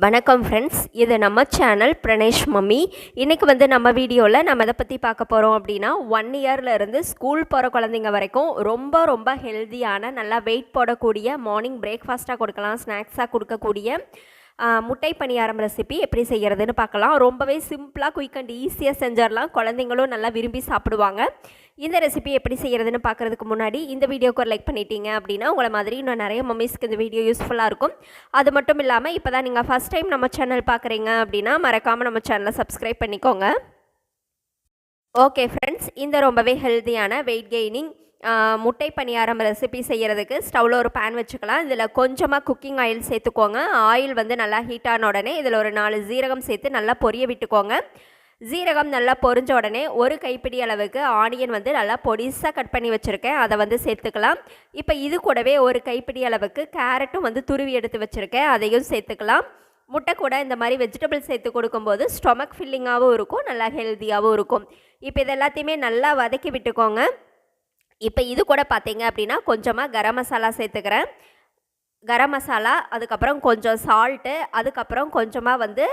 வணக்கம் ஃப்ரெண்ட்ஸ் இது நம்ம சேனல் பிரணேஷ் மம்மி இன்றைக்கி வந்து நம்ம வீடியோவில் நம்ம எதை பற்றி பார்க்க போகிறோம் அப்படின்னா ஒன் இயர்லேருந்து இருந்து ஸ்கூல் போகிற குழந்தைங்க வரைக்கும் ரொம்ப ரொம்ப ஹெல்தியான நல்லா வெயிட் போடக்கூடிய மார்னிங் பிரேக்ஃபாஸ்ட்டாக கொடுக்கலாம் ஸ்நாக்ஸாக கொடுக்கக்கூடிய முட்டை பணியாரம் ரெசிபி எப்படி செய்கிறதுன்னு பார்க்கலாம். ரொம்பவே சிம்பிளாக குயிக் அண்ட் ஈஸியாக செஞ்சிடலாம். குழந்தைங்களும் நல்லா விரும்பி சாப்பிடுவாங்க. இந்த ரெசிபி எப்படி செய்கிறதுன்னு பார்க்குறதுக்கு முன்னாடி இந்த வீடியோக்கு ஒரு லைக் பண்ணிட்டீங்க அப்படின்னா உங்களை மாதிரி இன்னும் நிறைய மம்மிஸ்க்கு இந்த வீடியோ யூஸ்ஃபுல்லாக இருக்கும். அது மட்டும் இல்லாமல் இப்போ தான் நீங்கள் ஃபஸ்ட் டைம் நம்ம சேனல் பார்க்குறீங்க அப்படின்னா மறக்காமல் நம்ம சேனலை சப்ஸ்கிரைப் பண்ணிக்கோங்க. ஓகே ஃப்ரெண்ட்ஸ் இந்த ரொம்பவே ஹெல்த்தியான வெயிட் கெய்னிங் முட்டை பணியாரம் ரெசிபி செய்கிறதுக்கு ஸ்டவ்வில் ஒரு பேன் வச்சுக்கலாம். இதில் கொஞ்சமாக குக்கிங் ஆயில் சேர்த்துக்கோங்க. ஆயில் வந்து நல்லா ஹீட் ஆன உடனே இதில் ஒரு நாலு ஜீரகம் சேர்த்து நல்லா பொரிய விட்டுக்கோங்க. ஜீரகம் நல்லா பொரிஞ்ச உடனே ஒரு கைப்பிடி அளவுக்கு ஆனியன் வந்து நல்லா பொடிசாக கட் பண்ணி வச்சுருக்கேன். அதை வந்து சேர்த்துக்கலாம். இப்போ இது கூடவே ஒரு கைப்பிடி அளவுக்கு கேரட்டும் வந்து துருவி எடுத்து வச்சுருக்கேன். அதையும் சேர்த்துக்கலாம். முட்டை கூட இந்த மாதிரி வெஜிடபிள் சேர்த்து கொடுக்கும்போது ஸ்டொமக் ஃபில்லிங்காகவும் இருக்கும். நல்லா ஹெல்த்தியாகவும் இருக்கும். இப்போ இது எல்லாத்தையுமே நல்லா வதக்கி விட்டுக்கோங்க. இப்போ இது கூட பார்த்தீங்க அப்படின்னா கொஞ்சமாக கரம் மசாலா சேர்த்துக்கிறேன். கரம் மசாலா அதுக்கப்புறம் கொஞ்சம் சால்ட்டு அதுக்கப்புறம் கொஞ்சமாக வந்து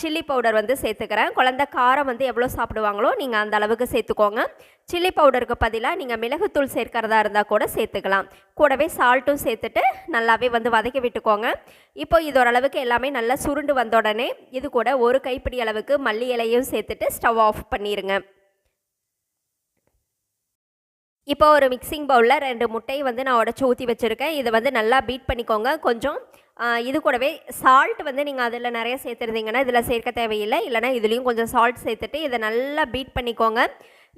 சில்லி பவுடர் வந்து சேர்த்துக்கிறேன். குழந்த காரம் வந்து எவ்வளோ சாப்பிடுவாங்களோ நீங்கள் அந்த அளவுக்கு சேர்த்துக்கோங்க. சில்லி பவுடருக்கு பதிலாக நீங்கள் மிளகுத்தூள் சேர்க்கறதா இருந்தால் கூட சேர்த்துக்கலாம். கூடவே சால்ட்டும் சேர்த்துட்டு நல்லாவே வந்து வதக்கி விட்டுக்கோங்க. இப்போ இது ஓரளவுக்கு எல்லாமே நல்லா சுருண்டு வந்த உடனே இது கூட ஒரு கைப்பிடி அளவுக்கு மல்லி இலையும் சேர்த்துட்டு ஸ்டவ் ஆஃப் பண்ணிடுங்க இப்போ ஒரு மிக்சிங் பவுலில் ரெண்டு முட்டையை வந்து நான் உடச்சி ஊற்றி வச்சுருக்கேன். இதை வந்து நல்லா பீட் பண்ணிக்கோங்க. கொஞ்சம் இது கூடவே சால்ட் வந்து நீங்கள் அதில் நிறைய சேர்த்துருந்தீங்கன்னா இதில் சேர்க்க தேவையில்லை. இல்லைனா இதுலேயும் கொஞ்சம் சால்ட் சேர்த்துட்டு இதை நல்லா பீட் பண்ணிக்கோங்க.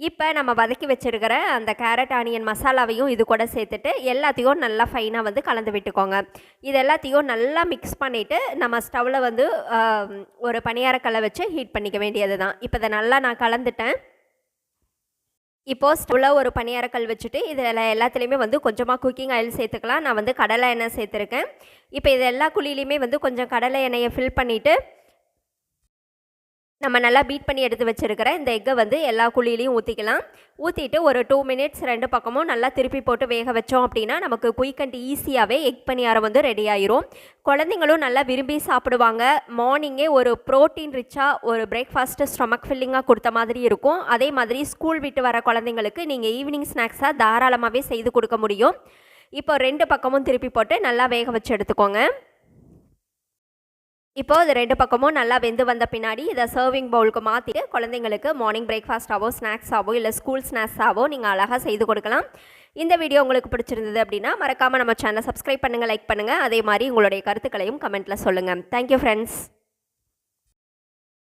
இப்போ நம்ம வதக்கி வச்சுருக்கிற அந்த கேரட் ஆனியன் மசாலாவையும் இது கூட சேர்த்துட்டு எல்லாத்தையும் நல்லா ஃபைனாக வந்து கலந்து விட்டுக்கோங்க. இது எல்லாத்தையும் நல்லா மிக்ஸ் பண்ணிவிட்டு நம்ம ஸ்டவ்வில் வந்து ஒரு பணியாரக்கல்லை வச்சு ஹீட் பண்ணிக்க வேண்டியது தான் இப்போ இதை நல்லா நான் கலந்துட்டேன். இப்போது ஸ்டவ்வில் ஒரு பணியாரக்கல் வச்சுட்டு இதில் எல்லாத்துலேயுமே வந்து கொஞ்சமாக குக்கிங் ஆயில் சேர்த்துக்கலாம். நான் வந்து கடலை எண்ணெய் சேர்த்துருக்கேன். இப்போ இது எல்லா குழியிலையுமே வந்து கொஞ்சம் கடலை எண்ணெயை ஃபில் பண்ணிவிட்டு நம்ம நல்லா பீட் பண்ணி எடுத்து வச்சுருக்கிற இந்த எக்கை வந்து எல்லா குழியிலையும் ஊற்றிக்கலாம் ஊற்றிட்டு ஒரு டூ மினிட்ஸ் ரெண்டு பக்கமும் நல்லா திருப்பி போட்டு வேக வச்சோம் அப்படின்னா நமக்கு குயிக் அண்ட் ஈஸியாகவே எக் பணியாரம் வந்து ரெடி ஆயிரும். குழந்தைங்களும் நல்லா விரும்பி சாப்பிடுவாங்க. மார்னிங்கே ஒரு ப்ரோட்டீன் ரிச்சாக ஒரு பிரேக்ஃபாஸ்ட்டு ஸ்டொமக் ஃபில்லிங்காக கொடுத்த மாதிரி இருக்கும். அதே மாதிரி ஸ்கூல் விட்டு வர குழந்தைங்களுக்கு நீங்கள் ஈவினிங் ஸ்நாக்ஸாக தாராளமாகவே செய்து கொடுக்க முடியும். இப்போ ரெண்டு பக்கமும் திருப்பி போட்டு நல்லா வேக வச்சு எடுத்துக்கோங்க. இப்போ இது ரெண்டு பக்கமும் நல்லா வெந்து வந்த பின்னாடி இதை சர்விங் பவுலுக்கு மாற்றிட்டு குழந்தைங்களுக்கு மார்னிங் பிரேக்ஃபாஸ்ட்டாவோ ஸ்நாக்ஸாவோ இல்லை ஸ்கூல் ஸ்நாக்ஸாவோ நீங்கள் அழகாக செய்து கொடுக்கலாம். இந்த வீடியோ உங்களுக்கு பிடிச்சிருந்தது அப்படின்னா மறக்காமல் நம்ம சேனலை சப்ஸ்கிரைப் பண்ணுங்கள் லைக் பண்ணுங்கள் அதே மாதிரி உங்களுடைய கருத்துக்களையும் கமெண்ட்டில் சொல்லுங்கள் தேங்க்யூ ஃப்ரெண்ட்ஸ்